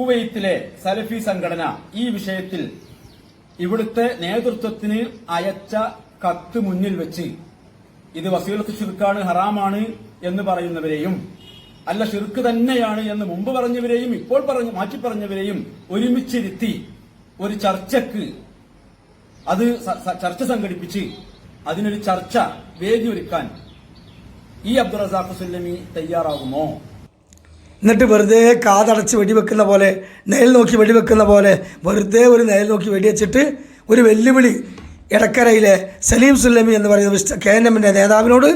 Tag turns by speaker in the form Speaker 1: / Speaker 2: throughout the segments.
Speaker 1: കുവൈത്തിലെ സലഫി സംഘടന ഈ വിഷയത്തിൽ ഇവിടുത്തെ നേതൃത്വത്തിന് അയച്ച കത്ത് മുന്നിൽ വെച്ച് ഇത് വസീലത്ത് ഷിർക്കാണ് ഹറാമാണ് എന്ന് പറയുന്നവരെയും അല്ല ഷിർക്ക് തന്നെയാണ് എന്ന് മുമ്പ് പറഞ്ഞവരെയും ഇപ്പോൾ പറഞ്ഞു മാറ്റി പറഞ്ഞവരെയും ഒരുമിച്ചിരുത്തി ഒരു ചർച്ചക്ക് അത് ചർച്ച സംഘടിപ്പിച്ച് അതിനൊരു ചർച്ച വേദിയൊരുക്കാൻ ഈ അബ്ദുൾ റസാഖ് സുല്ലമി തയ്യാറാകുമോ?
Speaker 2: എന്നിട്ട് വെറുതെ കാതടച്ച് വെടിവെക്കുന്ന പോലെ നെയൽ നോക്കി വെടിവെക്കുന്ന പോലെ വെറുതെ ഒരു നെയൽ നോക്കി വെടിവെച്ചിട്ട് ഒരു വെല്ലുവിളി എടക്കരയിലെ സലീം സുല്ലമി എന്ന് പറയുന്ന കെ എൻ എമ്മിന്റെ നേതാവിനോട്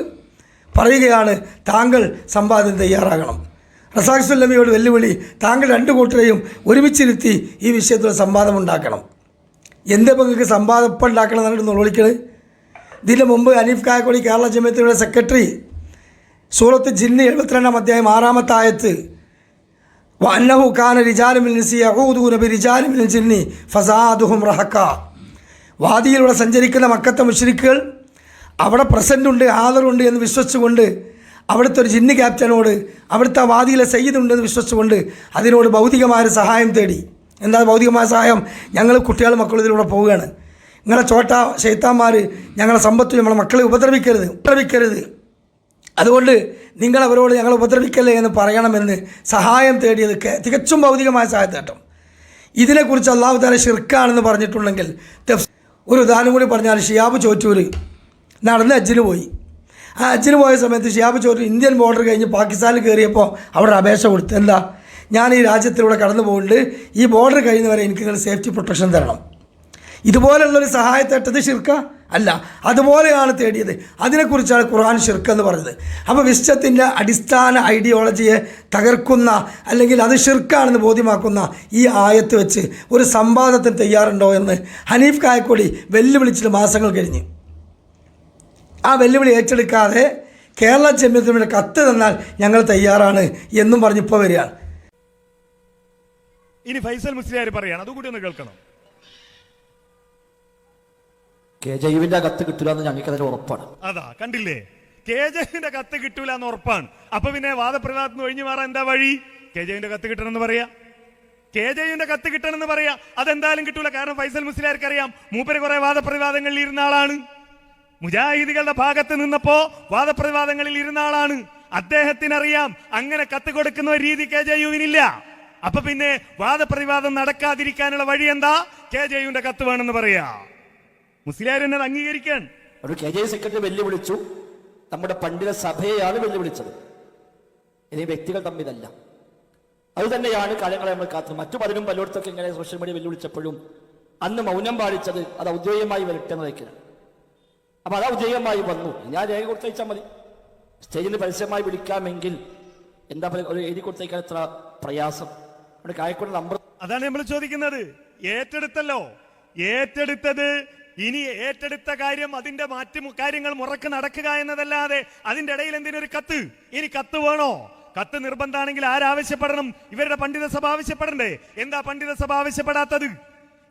Speaker 2: പറയുകയാണ് താങ്കൾ സമ്പാദ്യം തയ്യാറാകണം. റസാഖ് സുല്ലമിയോട് വെല്ലുവിളി താങ്കൾ രണ്ട് കൂട്ടരെയും ഒരുമിച്ചിരുത്തി ഈ വിഷയത്തിൽ സംവാദം ഉണ്ടാക്കണം. എന്റെ പങ്കക്ക് സംവാദം ഇപ്പം ഉണ്ടാക്കണം എന്നാണ് വിളിക്കണത്? ഇതിന്റെ മുമ്പ് അനീഫ് കായക്കൊടി കേരള ജമിയത്തിയുടെ സെക്രട്ടറി സൂറത്ത് ജിന്ന് എഴുപത്തിരണ്ടാം അധ്യായം ആറാമത്തെ ആയത്ത് كان കാന من നിസി യഹൂദൂന ബി من ജിന്നി ഫസാദുഹും رهقا. വാദിയിലൂടെ സഞ്ചരിക്കുന്ന മക്കത്തെ മുഷ്രിക്കുകൾ അവിടെ പ്രസന്റ് ഉണ്ട് ആദറുണ്ട് എന്ന് വിശ്വസിച്ചുകൊണ്ട് അവിടുത്തെ ഒരു ജിന്നി ക്യാപ്റ്റനോട് അവിടുത്തെ വാദിയിലെ സയ്യിദുണ്ടെന്ന് വിശ്വസിച്ചുകൊണ്ട് അതിനോട് ഭൗതികമായ സഹായം തേടി. എന്താ ഭൗതികമായ സഹായം? ഞങ്ങൾ കുട്ടികളും മക്കളും ഇതിലൂടെ പോവുകയാണ്. നിങ്ങളെ ചോട്ട ശൈത്താന്മാർ ഞങ്ങളെ സമ്പത്ത് നമ്മളെ മക്കളെ ഉപദ്രവിക്കരുത് ഉപദ്രവിക്കരുത്. അതുകൊണ്ട് നിങ്ങൾ അവരോട് ഞങ്ങൾ ഉപദ്രവിക്കല്ലേ എന്ന് പറയണമെന്ന് സഹായം തേടിയത് തികച്ചും ഭൗതികമായ സഹായത്തേട്ടം. ഇതിനെക്കുറിച്ച് അള്ളാഹു താല ഷിർക്കാണെന്ന് പറഞ്ഞിട്ടുണ്ടെങ്കിൽ ഒരു ഉദാഹരണം കൂടി പറഞ്ഞാൽ ഷിയാബ് ചോറ്റൂർ നടന്ന് അജ്ജിന് പോയി. ആ അജ്ജിന് പോയ സമയത്ത് ഷിയാബ് ചോറ്റൂർ ഇന്ത്യൻ ബോർഡർ കഴിഞ്ഞ് പാകിസ്ഥാനിൽ കയറിയപ്പോൾ അവിടെ അപേക്ഷ കൊടുത്തു. എന്താ? ഞാൻ ഈ രാജ്യത്തിലൂടെ കടന്നു പോകുന്നുണ്ട് ഈ ബോർഡർ കഴിയുന്നവരെ എനിക്ക് നിങ്ങൾ സേഫ്റ്റി പ്രൊട്ടക്ഷൻ തരണം. ഇതുപോലുള്ളൊരു സഹായത്തേട്ടത് ഷിർക്ക അല്ല അതുപോലെയാണ് തേടിയത്. അതിനെക്കുറിച്ചാണ് ഖുർആൻ ഷിർക്ക് എന്ന് പറഞ്ഞത്. അപ്പോൾ വിശ്വത്തിന്റെ അടിസ്ഥാന ഐഡിയോളജിയെ തകർക്കുന്ന അല്ലെങ്കിൽ അത് ഷിർക്കാണെന്ന് ബോധ്യമാക്കുന്ന ഈ ആയത്ത് വെച്ച് ഒരു സംവാദത്തിന് തയ്യാറുണ്ടോ എന്ന് ഹനീഫ് കായക്കൊടി വെല്ലുവിളിച്ചിട്ട് മാസങ്ങൾ കഴിഞ്ഞ്. ആ വെല്ലുവിളി ഏറ്റെടുക്കാതെ കേരള ജമ്യത്തിനുടെ കത്ത് തന്നാൽ ഞങ്ങൾ തയ്യാറാണ് എന്നും പറഞ്ഞിപ്പോൾ വരികയാണ്.
Speaker 3: ഇനി ഫൈസൽ മുസ്ലിയാർ പറയാണ് അതുകൂടി ഒന്ന് കേൾക്കണം.
Speaker 4: കെ ജൈവിന്റെ കത്ത് കിട്ടില്ല എന്ന് ഞങ്ങൾക്ക് അതിന് ഉറപ്പാണ്.
Speaker 3: അതാ കണ്ടില്ലേ? കെ ജൈവിന്റെ കത്ത് കിട്ടൂല എന്ന് ഉറപ്പാണ്. അപ്പൊ പിന്നെ വാദപ്രതിവാദത്തിന് ഒഴിഞ്ഞു മാറാൻ എന്താ വഴി? കെ ജൈവിന്റെ കത്ത് കിട്ടണമെന്ന് പറയാ. കെ ജെവിന്റെ കത്ത് കിട്ടണമെന്ന് പറയാ. അതെന്തായാലും കിട്ടൂല. കാരണം ഫൈസൽ മുസ്ലിയാർക്ക് അറിയാം. മൂപ്പര് കുറെ വാദപ്രതിവാദങ്ങളിൽ ഇരുന്ന ആളാണ്. മുജാഹിദികളുടെ ഭാഗത്ത് നിന്നപ്പോ വാദപ്രതിവാദങ്ങളിൽ ഇരുന്ന ആളാണ്. അദ്ദേഹത്തിന് അറിയാം അങ്ങനെ കത്ത് കൊടുക്കുന്ന ഒരു രീതി കെ ജെ യുവിനില്ല അപ്പൊ പിന്നെ വാദപ്രതിവാദം നടക്കാതിരിക്കാനുള്ള വഴി എന്താ? കെ ജെ യുവിന്റെ കത്ത് വേണമെന്ന് പറയാ. മുസ്ലിയാർ എന്നത് അംഗീകരിക്കാൻ.
Speaker 4: ഒരു കെ ജെ സെക്രട്ടറി വെല്ലുവിളിച്ചു. നമ്മുടെ പണ്ഡിത സഭയെയാണ് വെല്ലുവിളിച്ചത്. ഇനി വ്യക്തികൾ തമ്മിലല്ല അത് തന്നെയാണ് കാര്യങ്ങളെ നമ്മൾ കാത്തത് മറ്റു പലരും പലയിടത്തൊക്കെ ഇങ്ങനെ സോഷ്യൽ മീഡിയ വെല്ലുവിളിച്ചപ്പോഴും അന്ന് മൗനം പാലിച്ചത് അത് ഔദ്യോഗികമായി വരട്ടെ എന്ന് വയ്ക്കണം അപ്പൊ അത് ഔദ്യോഗികമായി വന്നു. ഞാൻ രേഖ കൊടുത്തയച്ചാൽ മതി. സ്റ്റേജിൽ പരസ്യമായി വിളിക്കാമെങ്കിൽ എന്താ പറയുക ഒരു എഴുതി കൊടുത്തയക്കാൻ എത്ര പ്രയാസം. അവിടെ കായക്കൂടെ നമ്പർ
Speaker 3: അതാണ് നമ്മൾ ചോദിക്കുന്നത്. ഏറ്റെടുത്തല്ലോ. ഏറ്റെടുത്തത് ഇനി ഏറ്റെടുത്ത കാര്യം അതിന്റെ മാറ്റി കാര്യങ്ങൾ മുറക്ക് നടക്കുക എന്നതല്ലാതെ അതിന്റെ ഇടയിൽ എന്തിനൊരു കത്ത്? ഇനി കത്ത് വേണോ? കത്ത് നിർബന്ധമാണെങ്കിൽ ആരാവശ്യപ്പെടണം? ഇവരുടെ പണ്ഡിത സഭ ആവശ്യപ്പെടണ്ടേ? എന്താ പണ്ഡിത സഭ ആവശ്യപ്പെടാത്തത്?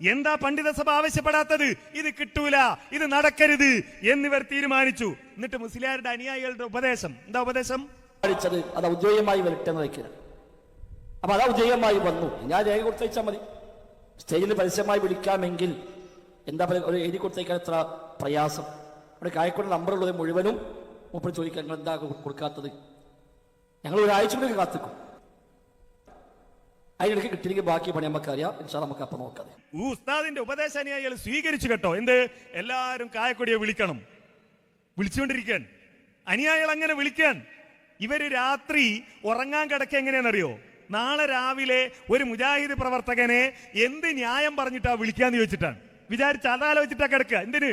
Speaker 3: എന്താ പണ്ഡിത സഭ ആവശ്യപ്പെടാത്തത്? ഇത് കിട്ടൂല ഇത് നടക്കരുത് എന്നിവർ തീരുമാനിച്ചു. എന്നിട്ട് മുസ്ലിയാരുടെ അനുയായികളുടെ ഉപദേശം. എന്താ ഉപദേശം?
Speaker 4: അത് ഔദ്യോഗികമായി വരട്ടെന്ന് വയ്ക്കുക അപ്പൊ അത് ഔദ്യോഗികമായി വന്നു. ഞാൻ രേഖ കൊടുത്തയച്ചാൽ മതി. സ്റ്റേജിൽ പരസ്യമായി വിളിക്കാമെങ്കിൽ എന്താ പറയുക ഒരു എഴുതി കൊടുത്തേക്കാൻ എത്ര പ്രയാസം. അവിടെ കായക്കൊണ്ട് നമ്പറുള്ളത് മുഴുവനും മൂപ്പർ ചോദിക്കാൻ നിങ്ങൾ എന്താ കൊടുക്കാത്തത്? ഞങ്ങൾ ഒരാഴ്ച കൂടി കാത്തിക്കും അതിനിടയ്ക്ക് കിട്ടിയിരിക്കും ബാക്കി പണി നമുക്കറിയാം. ഇൻഷാ നമുക്ക് അപ്പം നോക്കാം.
Speaker 3: ഉസ്താദിന്റെ ഉപദേശ അനുയായികൾ സ്വീകരിച്ചു കേട്ടോ. എന്ത്? എല്ലാവരും കായക്കൊടിയെ വിളിക്കണം. വിളിച്ചുകൊണ്ടിരിക്കാൻ അനുയായികൾ അങ്ങനെ വിളിക്കാൻ ഇവർ രാത്രി ഉറങ്ങാൻ കിടക്ക എങ്ങനെയാണെന്നറിയോ? നാളെ രാവിലെ ഒരു മുജാഹിദ് പ്രവർത്തകനെ എന്ത് ന്യായം പറഞ്ഞിട്ടാ വിളിക്കാന്ന് ചോദിച്ചിട്ടാണ്. വിചാരിച്ച് അതാലോചിച്ചിട്ടാ കിടക്കുക എന്തിന്?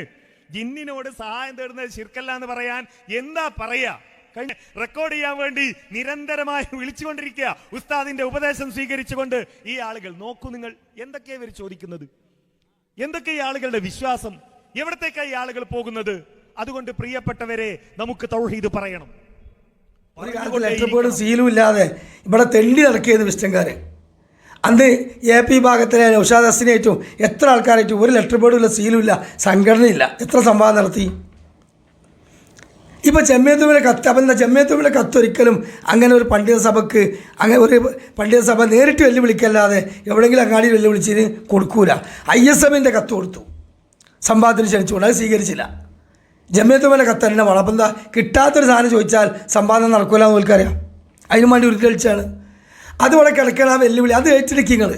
Speaker 3: ജിന്നിനോട് സഹായം തേടുന്നത് ശിർക്കല്ല എന്ന് പറയാൻ എന്താ പറയാ? കഴിഞ്ഞ റെക്കോർഡ് ചെയ്യാൻ വേണ്ടി നിരന്തരമായി വിളിച്ചുകൊണ്ടിരിക്കുക. ഉസ്താദിന്റെ ഉപദേശം സ്വീകരിച്ചുകൊണ്ട് ഈ ആളുകൾ നോക്കൂ നിങ്ങൾ എന്തൊക്കെയാ ഇവർ ചോദിക്കുന്നത്? എന്തൊക്കെ ഈ ആളുകളുടെ വിശ്വാസം? എവിടത്തേക്കാ ഈ ആളുകൾ പോകുന്നത്? അതുകൊണ്ട് പ്രിയപ്പെട്ടവരെ നമുക്ക് തൗഹീദ് പറയണം.
Speaker 2: ഒരു ലെറ്റർ ബോർഡും സീലും ഇല്ലാതെ ഇവിടെ തെണ്ടി നടക്കിയത് വിസ്റ്റൻകാർ അന്ന് എ പി ഭാഗത്തിലെ നൗഷാദ് ഹസനായിട്ടും എത്ര ആൾക്കാരായിട്ടും ഒരു ലെറ്റർ ബോർഡും ഇല്ല സീലും ഇല്ല സംഘടനയില്ല. എത്ര സംവാദം നടത്തി? ഇപ്പോൾ ചെമ്മേത്തുമ്പിലെ കത്ത് അപ്പം എന്താ ചെമ്മേത്തുമ്പിലെ കത്ത് ഒരിക്കലും അങ്ങനെ ഒരു പണ്ഡിത സഭയ്ക്ക് അങ്ങനെ ഒരു പണ്ഡിത സഭ നേരിട്ട് വെല്ലുവിളിക്കല്ലാതെ എവിടെയെങ്കിലും അങ്ങാടി വെല്ലുവിളിച്ചതിന് കൊടുക്കൂല. ഐ എസ് എമ്മിന്റെ കത്ത് കൊടുത്തു. സംവാദത്തിന് ക്ഷണിച്ചുകൊണ്ട് അത് സ്വീകരിച്ചില്ല. ജമ്മിയത്തുമിലെ കത്ത് തന്നെ വളപ്പം എന്താ കിട്ടാത്തൊരു സാധനം ചോദിച്ചാൽ സംവാദം നടക്കില്ല എന്ന് ഓൽക്കറിയാം. അതിനു വേണ്ടി ഉരുക്കളിച്ചാണ് അതുപോലെ കിടക്കണ വെല്ലുവിളി. അത് ഏറ്റെടുക്കിങ്ങൾ